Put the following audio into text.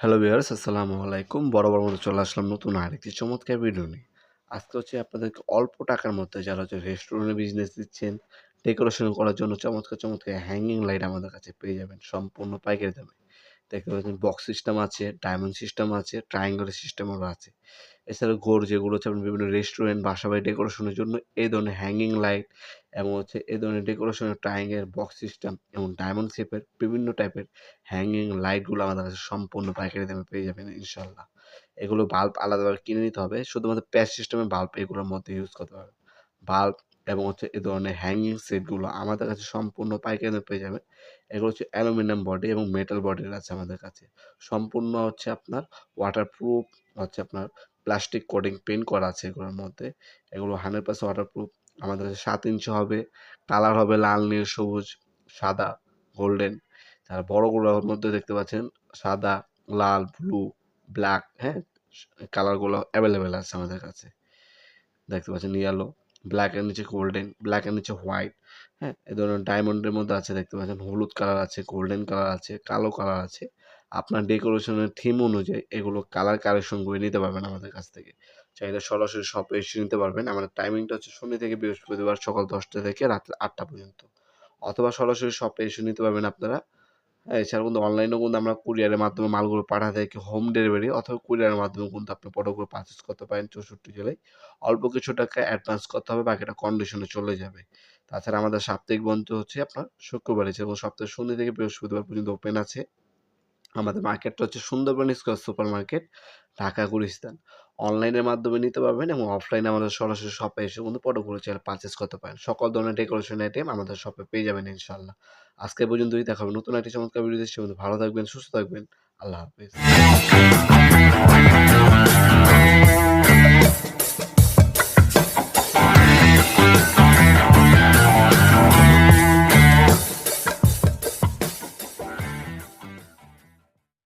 Hello viewers আসসালামু আলাইকুম। বড় মতো চলে আসলাম নতুন আরেকটি চমৎকার ভিডিও নিয়ে। আজকে হচ্ছে আপনাদেরকে অল্প টাকার মধ্যে যারা হচ্ছে রেস্টুরেন্টে বিজনেস দিচ্ছেন ডেকোরেশন করার জন্য চমৎকার চমৎকার হ্যাঙ্গিং লাইট আমাদের কাছে পেয়ে যাবেন, সম্পূর্ণ পাইকারি দামে। দেখতে পাচ্ছেন বক্স সিস্টেম আছে ডায়মন্ড সিস্টেম আছে ট্রায়াঙ্গেল সিস্টেমও আছে। এছাড়া গোর যেগুলো হচ্ছে বিভিন্ন রেস্টুরেন্ট বাসা বাড়ি ডেকোরেশনের জন্য এই ধরনের হ্যাঙ্গিং লাইট এবং হচ্ছে এই ধরনের ডেকোরেশনের ট্রায়াঙ্গেল বক্স সিস্টেম এবং ডায়মন্ড শেপের বিভিন্ন টাইপের হ্যাঙ্গিং লাইটগুলো আমাদের কাছে সম্পূর্ণ পাইকারি দামে পেয়ে যাবেন ইনশাল্লাহ এগুলো বাল্ব আলাদাভাবে কিনে নিতে হবে, শুধুমাত্র প্যাচ সিস্টেমের বাল্ব এগুলোর মধ্যে ইউজ করতে হবে। বাল্ব এবং হচ্ছে এই ধরনের হ্যাঙ্গিং সেটগুলো আমাদের কাছে সম্পূর্ণ পাইকারি পেয়ে যাবেন এগুলো হচ্ছে অ্যালুমিনিয়াম বডি এবং মেটাল বডির আছে আমাদের কাছে। সম্পূর্ণ হচ্ছে আপনার ওয়াটারপ্রুফ হচ্ছে আপনার প্লাস্টিক কোডিং পেন্ট করা আছে এগুলোর মধ্যে। এগুলো হান্ড্রেড পার্সেন্ট ওয়াটারপ্রুফ আমাদের কাছে সাত ইঞ্চি হবে কালার হবে লাল, নীল, সবুজ, সাদা গোল্ডেন তার বড়গুলোর মধ্যে দেখতে পাচ্ছেন, সাদা, লাল ব্লু ব্ল্যাক হ্যাঁ? কালারগুলো অ্যাভেলেবেল আছে আমাদের কাছে। দেখতে পাচ্ছেন ইয়েলো ব্ল্যাকের নিচে গোল্ডেন ব্ল্যাকের নিচে হোয়াইট হ্যাঁ এই ধরনের ডায়মন্ডের মধ্যে আছে, দেখতে পাচ্ছেন, হলুদ কালার আছে গোল্ডেন কালার আছে, কালো কালার আছে। আপনার ডেকোরেশনের থিম অনুযায়ী এগুলো কালার কালেকশন করে নিতে পারবেন আমাদের কাছ থেকে। চাইলে সরাসরি শপে এসে নিতে পারবেন। আমাদের টাইমিংটা হচ্ছে শনি থেকে বৃহস্পতিবার সকাল দশটা থেকে রাত আটটা পর্যন্ত। অথবা সরাসরি শপে এসে নিতে পারবেন আপনারা। এছাড়া কিন্তু অনলাইনেও কিন্তু আমরা কুরিয়ারের মাধ্যমে মালগুলো পাঠা থাকি হোম ডেলিভারি অথবা কুরিয়ারের মাধ্যমে কিন্তু আপনি প্রোডাক্টগুলো পারচেস করতে পারেন চৌষট্টি জেলায়। অল্প কিছু টাকা অ্যাডভান্স করতে হবে, বাকিটা কন্ডিশনে চলে যাবে। তাছাড়া আমাদের সাপ্তাহিক বন্ধ হচ্ছে আপনার শুক্রবার আছে এবং সপ্তাহে শনি থেকে বৃহস্পতিবার পর্যন্ত ওপেন আছে। আমাদের মার্কেটটা হচ্ছে Sundarban square super market Dhaka, Gulistan. অনলাইনের মাধ্যমে নিতে পারবেন এবং অফলাইনে আমাদের সরাসরি শপে এসে কিন্তু প্রোডাক্টগুলো চাইলে পারচেস করতে পারেন। সকল ধরনের ডেকোরেশন আইটেম আমাদের শপে পেয়ে যাবেন ইনশাল্লাহ আজকে পর্যন্তই, দেখা হবে নতুন একটি চমৎকার ভিডিও সে ভালো থাকবেন, সুস্থ থাকবেন। আল্লাহ হাফিজ।